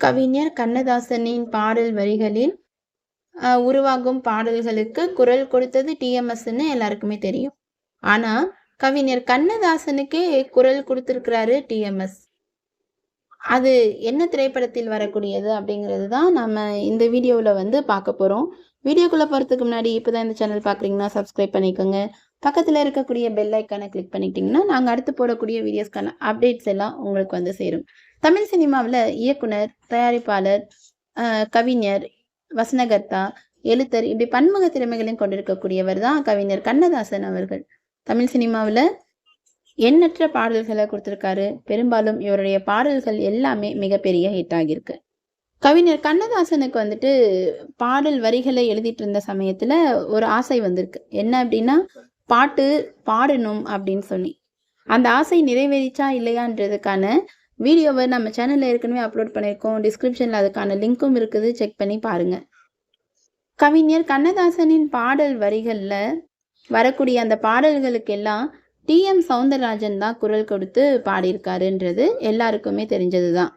கவிஞர் கண்ணதாசனின் பாடல் வரிகளில் உருவாகும் பாடல்களுக்கு குரல் கொடுத்தது டிஎம்எஸ்ன்னு எல்லாருக்குமே தெரியும். ஆனா கவிஞர் கண்ணதாசனுக்கே குரல் கொடுத்திருக்கிறாரு டிஎம்எஸ் அது என்ன திரைப்படத்தில் வரக்கூடியது அப்படிங்கிறது தான் நம்ம இந்த வீடியோவில் வந்து பார்க்க போகிறோம் வீடியோக்குள்ளே போகிறதுக்கு முன்னாடி இப்போ தான் இந்த சேனல் பார்க்குறீங்கன்னா சப்ஸ்கிரைப் பண்ணிக்கோங்க. பக்கத்தில் இருக்கக்கூடிய பெல் ஐக்கானை கிளிக் பண்ணிக்கிட்டிங்கன்னா நாங்கள் அடுத்து போடக்கூடிய வீடியோஸ்க்கான அப்டேட்ஸ் எல்லாம் உங்களுக்கு வந்து சேரும். தமிழ் சினிமாவில் இயக்குனர் தயாரிப்பாளர் கவிஞர் வசனகர்த்தா எழுத்தர் இப்படி பன்முக திறமைகளையும் கொண்டிருக்கக்கூடியவர் தான் கவிஞர் கண்ணதாசன் அவர்கள். தமிழ் சினிமாவில் எண்ணற்ற பாடல்களை கொடுத்துருக்காரு. பெரும்பாலும் இவருடைய பாடல்கள் எல்லாமே மிகப்பெரிய ஹிட் ஆகியிருக்கு. கவிஞர் கண்ணதாசனுக்கு வந்துட்டு பாடல் வரிகளை எழுதிட்டு இருந்த சமயத்தில் ஒரு ஆசை வந்திருக்கு. என்ன அப்படின்னா பாட்டு பாடணும் அப்படின்னு சொல்லி. அந்த ஆசை நிறைவேறிச்சா இல்லையான்றதுக்கான வீடியோவை நம்ம சேனல்ல ஏற்கனவே அப்லோட் பண்ணியிருக்கோம். டிஸ்கிரிப்ஷன்ல அதுக்கான லிங்க்கும் இருக்குது. செக் பண்ணி பாருங்க. கவிஞர் கண்ணதாசனின் பாடல் வரிகளில் வரக்கூடிய அந்த பாடல்களுக்கெல்லாம் டிஎம் சவுந்தரராஜன் தான் குரல் கொடுத்து பாடியிருக்காருன்றது எல்லாருக்குமே தெரிஞ்சது தான்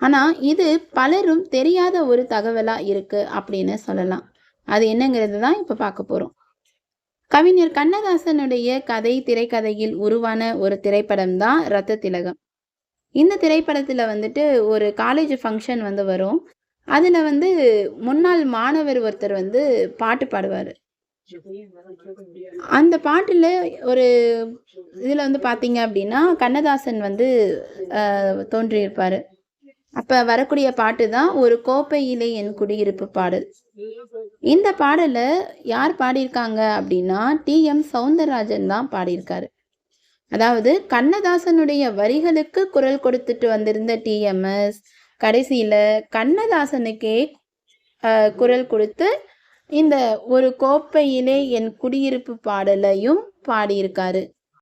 ஆனால் இது பலரும் தெரியாத ஒரு தகவலாக இருக்குது அப்படின்னு சொல்லலாம். அது என்னங்கிறது தான் இப்போ பார்க்க போகிறோம் கவிஞர் கண்ணதாசனுடைய கதை திரைக்கதையில் உருவான ஒரு திரைப்படம் தான் ரத்த திலகம். இந்த திரைப்படத்தில் வந்துட்டு ஒரு காலேஜ் ஃபங்க்ஷன் வந்து வரும். அதில் வந்து முன்னாள் மாணவர் ஒருத்தர் வந்து பாட்டு பாடுவார். அந்த பாட்டில் ஒரு இதில் வந்து பார்த்தீங்க அப்படின்னா கண்ணதாசன் வந்து தோன்றியிருப்பார். அப்போ வரக்கூடிய பாட்டு தான் ஒரு கோப்பையிலே என் குடியிருப்பு பாடல். இந்த பாடலை யார் பாடியிருக்காங்க அப்படின்னா டி எம் சவுந்தரராஜன் தான் பாடியிருக்காரு. அதாவது கண்ணதாசனுடைய வரிகளுக்கு குரல் கொடுத்துட்டு வந்திருந்த டிஎம்எஸ் கடைசியில் கண்ணதாசனுக்கே குரல் கொடுத்து இந்த ஒரு கோப்பையிலே என் குடியிருப்பு பாடலையும் பாடியிருக்காரு.